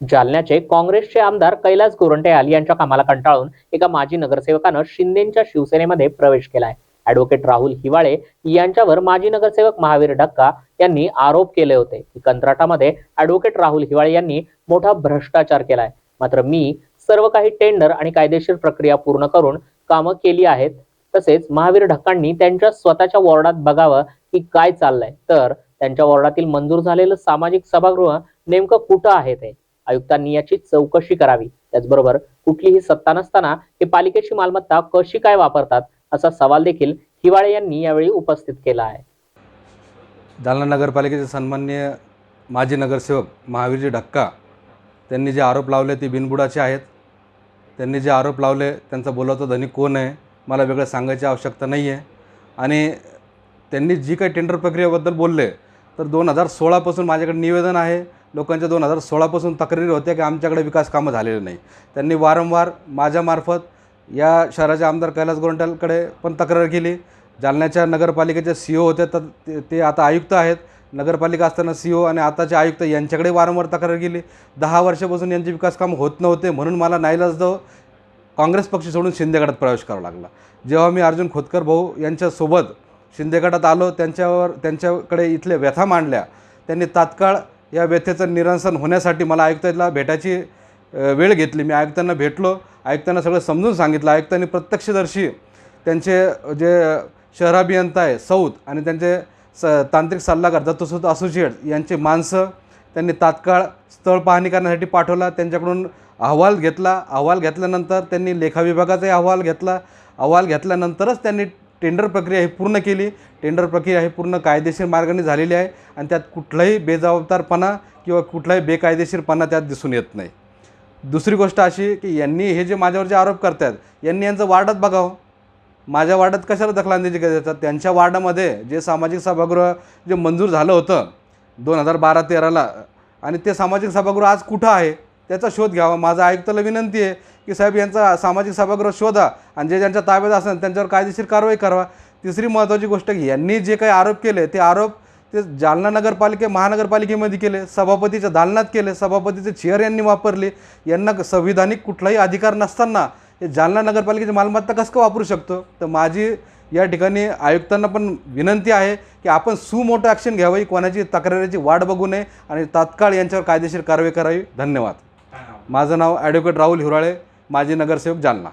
जालन्याचे काँग्रेसचे आमदार कैलास गोरंट्याल यांच्या कामाला कंटाळून एका माजी नगरसेवकानं शिंदेच्या शिवसेनेमध्ये प्रवेश केलाय. ऍडव्होकेट राहुल हिवाळे यांच्यावर माजी नगरसेवक महावीर ढक्का यांनी आरोप केले होते. की कंत्राटामध्ये ऍडव्होकेट राहुल हिवाळे यांनी मोठा भ्रष्टाचार केलाय. मात्र मी सर्व काही टेंडर आणि कायदेशीर प्रक्रिया पूर्ण करून कामं केली आहेत. तसेच महावीर ढक्कांनी त्यांच्या स्वतःच्या वॉर्डात बघावं की काय चाललंय. तर त्यांच्या वॉर्डातील मंजूर झालेलं सामाजिक सभागृह नेमकं कुठं आहे ते? आयुक्तांनी याची चौकशी करावी. त्याचबरोबर कुठलीही सत्ता नसताना हे पालिकेची मालमत्ता कशी काय वापरतात असा सवाल देखील हिवाळे यांनी यावेळी उपस्थित केला आहे. जालना नगरपालिकेचे सन्माननीय माजी नगरसेवक महावीरजी ढक्का त्यांनी जे आरोप लावले ते बिनबुडाचे आहेत. त्यांनी जे आरोप लावले त्यांचा बोलावता धनी कोण आहे? मला वेगळं सांगायची आवश्यकता नाही आहे आणि त्यांनी जी काही टेंडर प्रक्रियेबद्दल बोलले तर दोन हजार सोळापासून माझ्याकडे निवेदन आहे. लोकांच्या दोन हजार सोळापासून तक्रारी होत्या की आमच्याकडे विकास कामं झालेले नाही. त्यांनी वारंवार माझ्यामार्फत या शहराचे आमदार कैलास गोरंट्यालकडे पण तक्रार केली. जालन्याच्या नगरपालिकेचे सी ओ होते तर ते- ते आता आयुक्त आहेत. नगरपालिका असताना सी ओ आणि आताचे आयुक्त यांच्याकडे वारंवार तक्रार केली. दहा वर्षापासून यांचे विकास काम होत नव्हते म्हणून मला नाईलाजदव काँग्रेस पक्ष सोडून शिंदे गटात प्रवेश करावा लागला. जेव्हा मी अर्जुन खोतकर भाऊ यांच्यासोबत शिंदे गटात आलो त्यांच्यावर त्यांच्याकडे इथल्या व्यथा मांडल्या. त्यांनी तात्काळ या व्यथेचं निरसन होण्यासाठी मला आयुक्ताला भेटायची वेळ घेतली. मी आयुक्तांना भेटलो. आयुक्तांना सगळं समजून सांगितलं. आयुक्तांनी प्रत्यक्षदर्शी त्यांचे जे शहराभियंता आहे सौद आणि त्यांचे स तांत्रिक सल्लागार दत्तसुत असोसिएट यांचे माणसं त्यांनी तात्काळ स्थळ पाहणी करण्यासाठी पाठवला. त्यांच्याकडून अहवाल घेतला. अहवाल घेतल्यानंतर त्यांनी लेखा विभागाचाही अहवाल घेतला. अहवाल घेतल्यानंतरच त्यांनी टेंडर प्रक्रिया ही पूर्ण केली. टेंडर प्रक्रिया ही पूर्ण कायदेशीर मार्गाने झालेली आहे आणि त्यात कुठलाही बेजबाबदारपणा किंवा कुठलाही बेकायदेशीरपणा त्यात दिसून येत नाही. दुसरी गोष्ट अशी की यांनी हे जे माझ्यावर जे आरोप करतात यांनी यांचं वार्डात बघावं. माझ्या वार्डात कशाला दखलंदाजी करतात त्यांच्या वार्डामध्ये जे सामाजिक सभागृह जे मंजूर झालं होतं दोन हजार बारा तेराला आणि ते सामाजिक सभागृह आज कुठं आहे? त्याचा शोध घ्यावा. माझा आयुक्ताला विनंती आहे की साहेब यांचा सामाजिक सभागृह शोधा आणि जे ज्यांच्या ताब्यात असेल त्यांच्यावर कायदेशीर कारवाई करावा तिसरी महत्त्वाची गोष्ट की यांनी जे काही आरोप केले ते आरोप ते जालना नगरपालिके महानगरपालिकेमध्ये केले सभापतीच्या दालनात केले सभापतीचे चेअर यांनी वापरले. यांना संविधानिक कुठलाही अधिकार नसताना हे जालना नगरपालिकेची मालमत्ता कसं काय वापरू शकतो? तर माझी या ठिकाणी आयुक्तांना पण विनंती आहे की आपण सुमोठं ॲक्शन घ्यावी कोणाची तक्रारीची वाट बघू नये आणि तात्काळ यांच्यावर कायदेशीर कारवाई करावी. धन्यवाद. माझं नाव ॲडव्होकेट राहुल हिराळे. माजी नगरसेवक जालना.